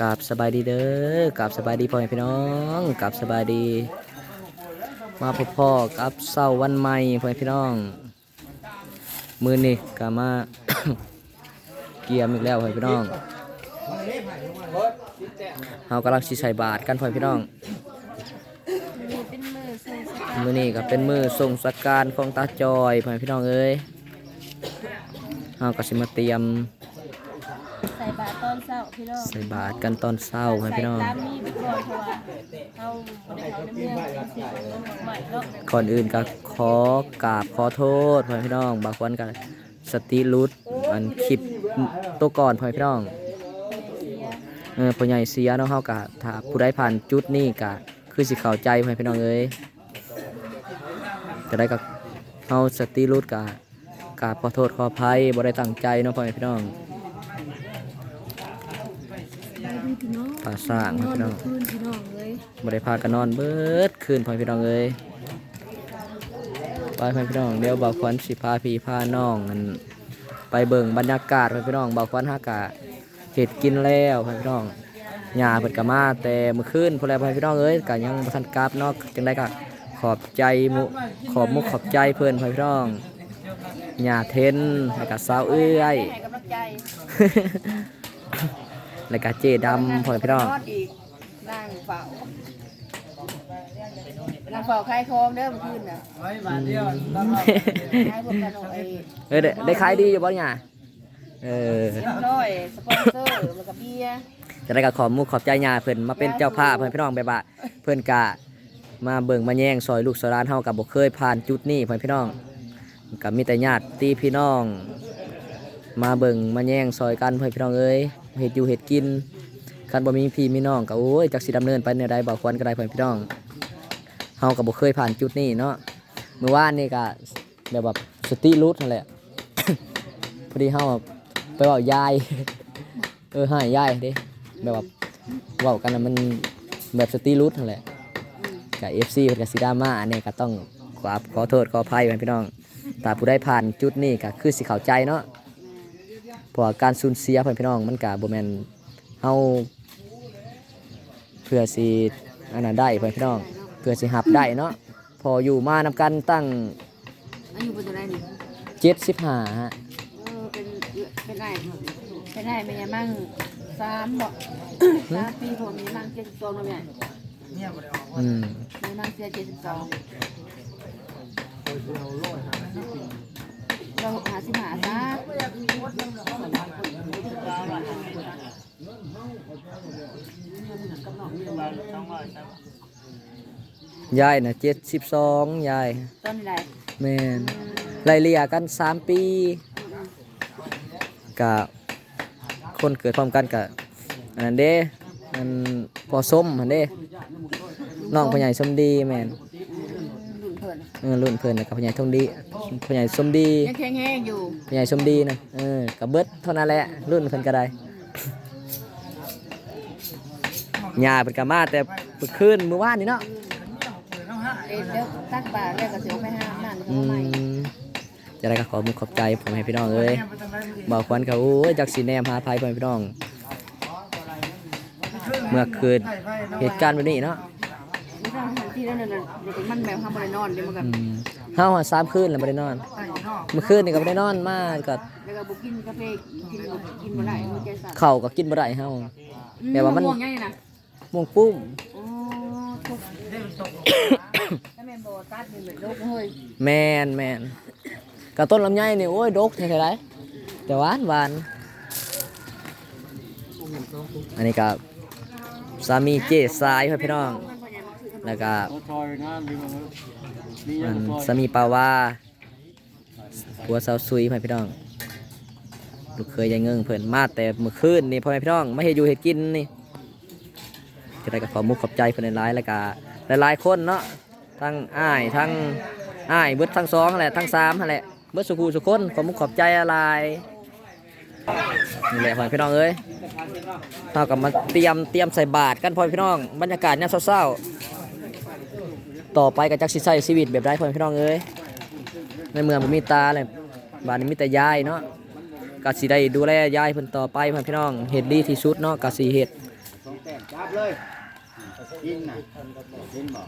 กับสบายดีเด้อกับสบายดีพ่อแม่พี่น้องกับสบายดี มาพบพ่อกับเศร้าวันใหม่พ่อแม่พี่น้อง มือนี่ก็มา เกียมอีกแล้วพ่อแม่พี่น้องเรากำลังชิใส่บาทกันพ่อแม่พี่น้องมือสูงสกัดมือนี่ก็เป็นมือส่งสการของตาจอยพ่อแม่พี่น้องเอ้ยเราก็สิมาเตรียม ใส่บาตรตอนเช้า พี่น้องใส่บาทกันตอนเช้าพ่อแม่พี่น้องใส่ตามนี้ไปก่อนเพราะว่าเอาบ่ได้เขาในเมืองเป็นเสียงใหม่เนาะก่อนอื่นก็ขอกราบขอโทษพ่อแม่พี่น้องบางคนก็สติหลุดอันคลิปตัวก่อนพ่อแม่พี่น้องเสียเออพ่อใหญ่เสียเนาะเฮาก็ถ้าผู้ใดผ่านจุดนี้ก็คือสิเข้าใจพ่อแม่พี่น้องเอ้ยจะได้ก็เฮาสติหลุดก็กราบขอโทษขออภัยบ่ได้ตั้งใจเนาะพ่อแม่พี่น้อง พี่น้อง ปาสร้างนพ่ออนแม่พี่น้องคืนพี่น้องเลยบ่ได้พากันนอนเบิดคืนพ่อแม่พี่น้องเอ้ยไปพ่อแม่พี่น้องเดี๋ยวบ่าวควันสิพาพี่พาน้องอันไปเบิ่งบรรยากาศพ่อแม่พี่น้องบ่าวควันหากะเฮ็ดกินแล้วพ่อแม่พี่น้องหญ้าเพิ่นก็มาแต่เมื่อคืนพุ่นแหล้วพ่อแม่พี่น้องเอ้ยก็ยังบ่ทันกลับเนาะจังได๋ก็ขอบใจหมุขอบมุกขอบใจเพิ่นพ่อแม่พี่น้องหญ้าเทนแล้วก็สาวเอื้อยให้กำลังใจ แล้วก็เจดำพ่อแม่พี่น้องนอนอีกนั่งเฝ้านั่งเฝ้าใครคองเด้อเมื่อคืนน่ะไว้บาทเดียวต้องเอาให้พวกกันเอาไอ้เออได้ได้ขายดีอยู่บ่เนี่ยเออเรียบร้อยสปอนเซอร์แล้วก็เบียร์จะได้กับขอมุกขอบใจญาเพิ่นมาเป็นเจ้าภาพเพิ่นพี่น้องแบบว่าเพิ่นกะมาเบิ่งมาแย่งซอยลูกซอยร้านเฮากับบ่เคยผ่านจุดนี้เพิ่นพี่น้องกับมีแต่ญาติตีพี่น้อง มาเบิ่งมาแย่งซอยกันเพิ่นพี่น้องเอ้ย เฮ็ดอยู่เฮ็ดกินคันบ่มีพี่มีน้องก็โอ้ยจักสิดำเนินไปแนใดบ่ควรก็ได้เพิ่นพี่น้องเฮาก็บ่เคยผ่านจุดนี้เนาะเมื่อวานนี่ก็แบบว่าสติหลุดนั่นแหละพอดีเฮาไปเว้ายายเออให้ยายด้แบบว่าเว้ากันน่ะมันแบบสติรุดนั่นแหละกับ FC เพิ่นก็สิดราม่าอันนี้ก็ต้องขอขอโทษขออภัยไว้พี่น้องถ้าผู้ใดผ่านจุดนี้ก็คือสิเข้าใจเนาะ ราะว่าการสูญเสียเพิ่นพี่น้องมันก็บ่แม่นเฮาเพื่อสิอันนั้นได้เพิ่นพี่น้อง เพื่อสิรับได้เนาะพออยู่มานำกันตั้งอายุเป็นเท่าไหร่นี่75ฮะเออเป็นเป็นไงเป็นไงเป็นยังมั่งสามบอกสามปีผมมีมั่งเจ็ดสิบสองแล้วเนี่ยเนี่ยบ่ได้ออกอืมมีมั่งเสียเจ็ดสิบสองเรา หาสิบหาซะยายน่ะ72ยายต้นอะไรแม่นไล่เลี่ยกันสามปีกับคนเกิดพร้อมกันกับอันนั้นเด้มันพอส้มอันเด้น้องพ่อใหญ่สมดีแม่นหลุน เพิ่นเออรุ่นเพิ่นน่ะกับพ่อใหญ่ทองดีพ่อใหญ่สมดียังแข็งแห้งอยู่พ่อใหญ่สมดีนะเออกับเบิดเท่านั้นแหละรุ่นเพิ่นก็ได้ยาเพิ่นก็มาแต่เมื่อคืนเมื่อวานนี่เนาะเอ็นเดี๋ยวตักบาทแล้วก็เสียวไปห้ามนั่นอืทำไมมจะได้ก็ขอมุกขอบใจผมให้พี่น้องเอ้ยบอกควันเขาโอ้ยจักสีแนมหาภัยพ่อแม่พี่น้อง เมื่อคืนเหตุการณ์แบบนี้เนาะไม่ต้อง ทันที่แล้วนั่นน่ะเดี๋ยวมันแบบทำอะไรนอนเดี๋ยวมันก็อืมเฮาอะสามคืนแล้วบ่ได้นอนเมื่อคืนนี่ก็บ่ได้นอนมาก็แล้วก็บุกินกาแฟกินกินบ่ได้มันใจสั่นข้าวก็กินบ่ได้เฮาแต่ว่ามันม่วงไงนะม่วงปุ้ม โอ้ทุกถ้าแม่นบ่ตัดนี่เหมือนโลกเฮ้ยแม่นแม่นกระต้นลำไยนี่โอ้ยดกแท้ๆไรแต่หวานหวานอันนี้ก็สามีเจ๊สายพ่อพี่น้อง แล้วก็ซอยงามดีมั้งมีอัยังนซอยสามีปาวาผัวสาวซุยพ่อพี่น้องลูกเคยยายเงิงเพิ่นมาแต่เมื่อคืนนี่พ่อแม่พี่น้องไม่ให้อยู่เห็ดกินนี่จะได้กับขอมุกขอบใจเพิ่นหลายๆแล้วก็หลายๆคนเนาะทั้งอ้ายทั้งอ้ายเบิดทั้งสองนั่นแหละทั้งสามนั่นแหละเบิดสุขูสุคนขอมุกขอบใจอะไรนี่แหละพ่อแม่พี่น้องเอ้ยเท่ากับมาเตรียมเตรียมใส่บาตรกันพ่อแม่พี่น้องบรรยากาศเนี่ยามเศร้าๆ ต่อไปก็จักสิใช้ชีวิตแบบไรพ่อพี่น้องเอ้ยในเมืองบ่มีตาเลยบ้านนี้มีแต่ยายเนาะก็สิได้ดูแลยายเพิ่นต่อไปพ่อพี่น้องเฮ็ดดีที่สุดเนาะกสิเฮ็ดจับเลยกินน่ะกินบ่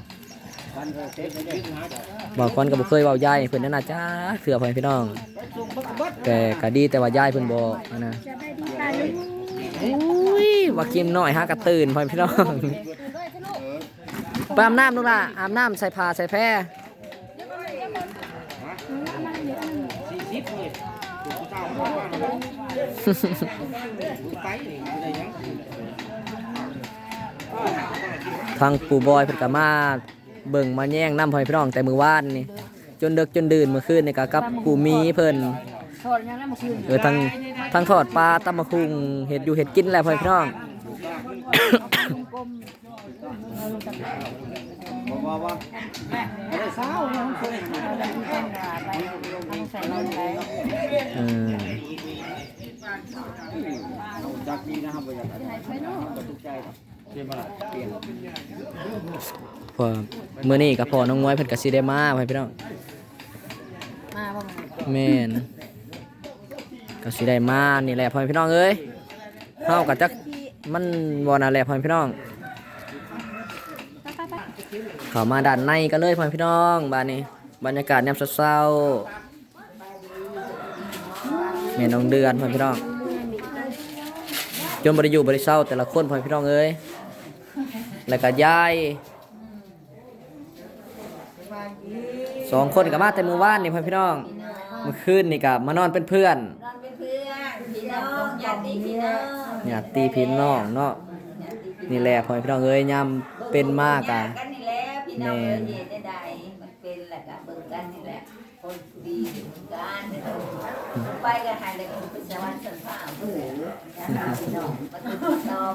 กันเคยเซ็ตไม่ได้หาจ้ะบอกคนก็บ่เคยเว้ายายเพิ่นนั่นน่ะจ้าเถื่อพ่อพี่น้อง แต่ก็ดีแต่ว่ายายเพิ่นบ่อันนะอุ้ยว่ากิมน้อยหากระตื่นพ่อพี่น้อง ไปอาบน้ำลูกล่ะอาบน้ำใส่ผ้าใส่แพรทางปู่บอยเพิ่นก็มาเบิ่งมาแย่งน้ำพอแม่พี่น้องแต่มือวานนี่ จนเดึกจนดื่นเมื่อคืนนี่ก็กับปู่มีเพิ่นทอดยังแล้วเมื่อคืนเออทั้งทั้งทอดปลาตำมะคุงเห็ดอยู่เห็ดกินแหละพ่อพี่น้อง บอกว่าว่าไม่ได้สาวนะเคยเอาแบบที่ต้งด่าไปเอาใส่ลงไปเออจากนี้นะครับบ่อยากอะไรตกใจครับเปลี่ยนมาละเมื้อนี้ก็พอน้องน้อยเพิ่นก็สิได้มาพ่อพี่น้องมาบ่แม่นก็สิได้มานี่แหละพ่อพี่น้องเอ้ยเฮาก็จักมันบ่นั่นแหละพ่อพี่น้อง เขามาด้านในกันเลยพ่อพี่น้องบ้านนี้ บรรยากาศยามเช้าๆแม่น้องเดือนพ่อพี่น้อง จนบริอยู่บริเศร้าแต่ละคนพ่อพี่น้องเอ้ยแล้วก็ยายสองคนกับมาแต่มือว่านนี่พ่อพี่น้องเมื่อคืนนี่กับมานอนเป็นเพื่อนอนเป็นเพื่อนพี่น้องญาติพี่น้องญาติพี่น้องเนาะนี่แหละพ่อพี่น้องเอ้ยยามเป็นมากอะ แหละพี่น้องเอ้ยเหตุใดมันเป็นแหละก็เบิ่งกันนี่แหละ คนดีเหมือนกันไปกันหายเลยคุณเป็นสวรรค์สันฟ้าเบื่อพี่น้องป็นพี่น้อง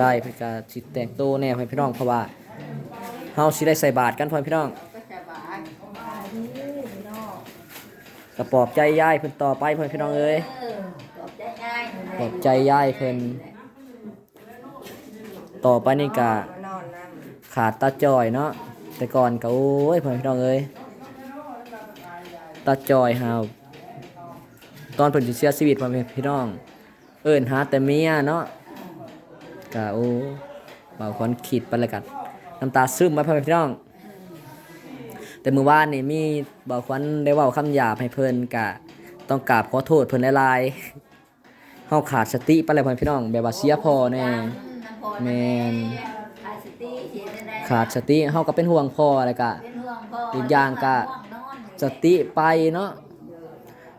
ยายเพิ่นก็สิแต่งตัวแน่พ่อพี่น้องเพราะว่าเฮาสิได้ใส่บาตรกันพ่อพี่น้องกระปลอบใจยายเพิ่นต่อไปพ่อพี่น้องเอ้ย เออตอบใจง่ายปลอบใจยายเพิ่นต่อไปนี่ก็นอนน้ำ ขาดตาจอยเนาะแต่ก่อนก็โอ้ยพ่อพี่น้องเอ้ยตาจอยเฮาตอนเพิ่นสิเสียชีวิตพ่อพี่น้อง เอิ้นหาแต่เมียเนาะก็โอ้บางคนคิดไปแล้วกันน้ำตาซึมมาพ่อพี่น้อง แต่มื้อวานนี่มีบ่าวควันได้เว้าคำหยาบให้เพิ่นกะต้องกราบขอโทษเพิ่นหลายๆเฮาขาดสติไปแล้วพ่อพี่น้องแบบว่าเสียพอแน่แม่น ขาดสติเฮาก็เป็นห่วงพ่อแล้วก็เป็นห่วงพ่ออีกอย่างก็ สติไปเนาะ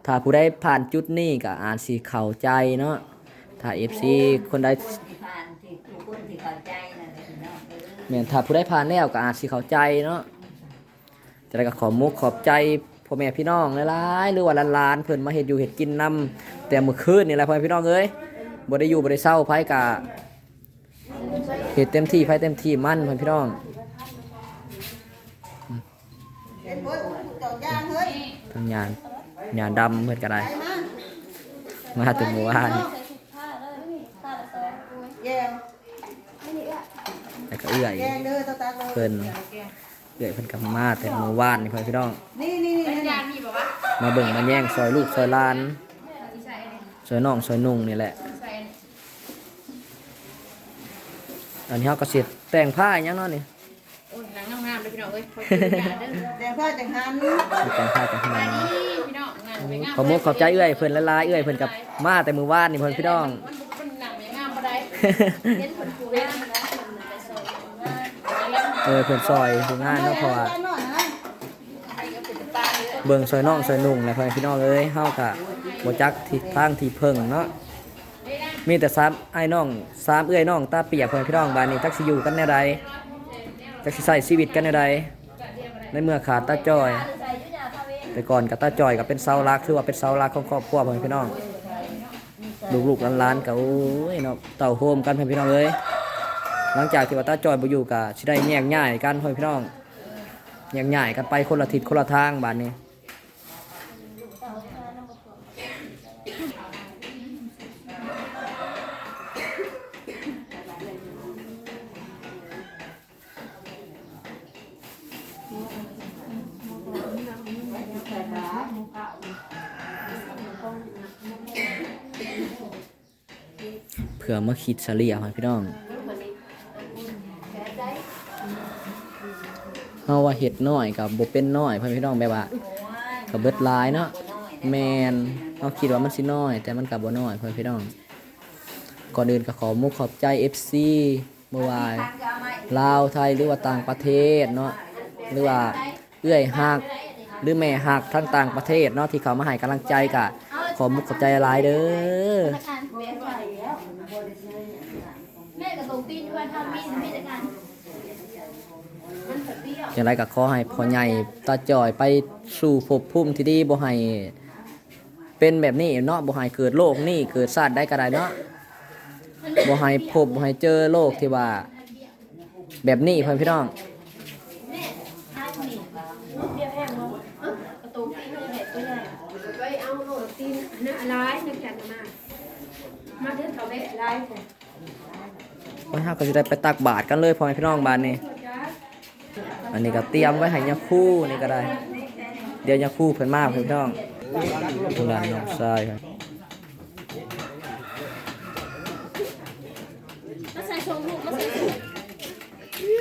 ถ้าผู้ใดผ่านจุดนี้ก็อาจสิเข้าใจเนาะ ถ้า FC คนใดที่ผ่านที่ผู้คนที่เข้าใจนั่นแหละพี่น้องเอ้ยแม่นถ้าผู้ใดผ่านแล้วก็อาจสิเข้าใจเนาะจะได้ก็ขอมุกขอบใจพ่อแม่พี่น้องหลายๆหรือว่าหลานๆเพิ่นมาเฮ็ดอยู่เฮ็ดกินนํแต่มื้อคืนนี่แหละพ่อแม่พี่น้องเอ้ยบ่ได้อยู่บ่ได้เศร้าไผก็ เฮ็ดเต็มที่ไผเต็มที่มันพ่อแม่พี่น้องทางยานยานดำเพื่อนก็ได้มาถึงหมู่บ้านแล้วก็เอื้อยเพิ่นเอื้อยเพิ่นกับมาแต่หมู่บ้านนี่เพื่อนพี่น้องมาเบิ่งมาแย่งซอยลูกซอยหลานซอยน้องซอยนุ่งนี่แหละ อันนี้เขาก็เสร็จแต่งผ้าอหยังเนาะนี่โอ้ยนางงามๆเลยพี่น้องเอ้ยขอชื่อยาเด้อแต่พ่อจังหันแต่งผ้าแต่งผ้านี่พี่น้องนางไปงามขอมุกขอบใจเอื้อยเพิ่นละลายเอื้อยเพิ่นกับมาแต่มือว่านนี่เพิ่นพี่น้องมันมันนางไปงามบ่ได้เห็นคนกูงามนะมันไปซอยงามแล้วเออเพิ่นซอยดูงานเนาะเพราะว่าหน่อยนะใครก็เป็นตาเลยเบิ่งซอยน้องซอยนุ่งแหละพ่อแม่พี่น้องเอ้ยเฮาก็บ่จักทิศทางที่เพิ่งเนาะ มีแต่สามไอ้น้องสามเอื้อยน้องตาเปียกพ่อแม่พี่น้องบ้านนี้จักสิอยู่กันแนวใดจักสิใช้ชีวิตกันแนวใดในเมื่อขาดตาจอย แต่ก่อนกับตาจอยก็เป็นเสาหลักคือว่าเป็นเสาหลักของครอบครัวพ่อแม่พี่น้องลูกหลานๆก็โอ้ยเนาะเต่าโฮมกันพ่อแม่พี่น้องเอ้ยหลังจากที่ว่าตาจอยบ่อยู่ก็สิได้แยกย้ายกันพ่อแม่พี่น้องแยกย้ายกันไปคนละทิศคนละทางบ้านนี้ พื่อมาคิดเฉลี่ยให้พี่น้องเฮาว่าเห็ดน้อยกับบเป็นน้อยพี่น้องแบบว่ากับเบิดลายเนาะแมนเฮาคิดว่ามันสิน้อย แต่มันกับบ่น้อยพี่น้องก่อนอื่นก็ขอมุกขอบใจ FC เมื่อวานลาวไทยหรือว่าต่างประเทศเนาะหรือว่าเอื้อยหักหรือแม่หักทั้งต่างประเทศเนาะที่เขามาให้กำลังใจกะขอมุกขอบใจหลายเด้อ ปีนด้วยทำมีดไม่ได้กันมันเปรี้ยวอย่างไรก็ขอให้พ่อใหญ่ตาจ่อยไปสู่ภพภูมิที่ดีบ่ให้เป็นแบบนี้เนาะบ่ให้เกิดโรคนี้เกิดชาติได้ก็ได้เนาะบ่ให้พบบ่ให้เจอโรคที่ว่า แบบนี้เพิ่นพี่น้องแม่ทานมีดเปรี้ยวแห้งเนาะกระตูตีนมันเผ็ดตัวใหญ่ไปเอาโรตีนนะอะไรนึกจันมา มาถึงเขาได้อะไรผม โอ้ยเฮาก็สิได้ไปตักบาตรกันเลยพ่อแม่พี่น้องบ้านนี้อันนี้ก็เตรียมไว้ให้ยาคู่นี่ก็ได้ เดี๋ยวยาคู่เพิ่นมาเพิ่นพี่น้องทุกร้านน้องชายครับ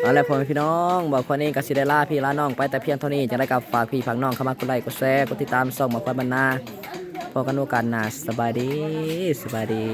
เอาละพ่อแม่พี่น้องบอกคนนี้ก็สิได้ลาพี่ลาน้องไปแต่เพียงเท่านี้จะได้กับฝากพี่ฝากน้องเข้ามากดไลค์กดแชร์กดติดตามส่องมาคอยบรรณาพอกันโอกาสหน้าสบายดีสบายดี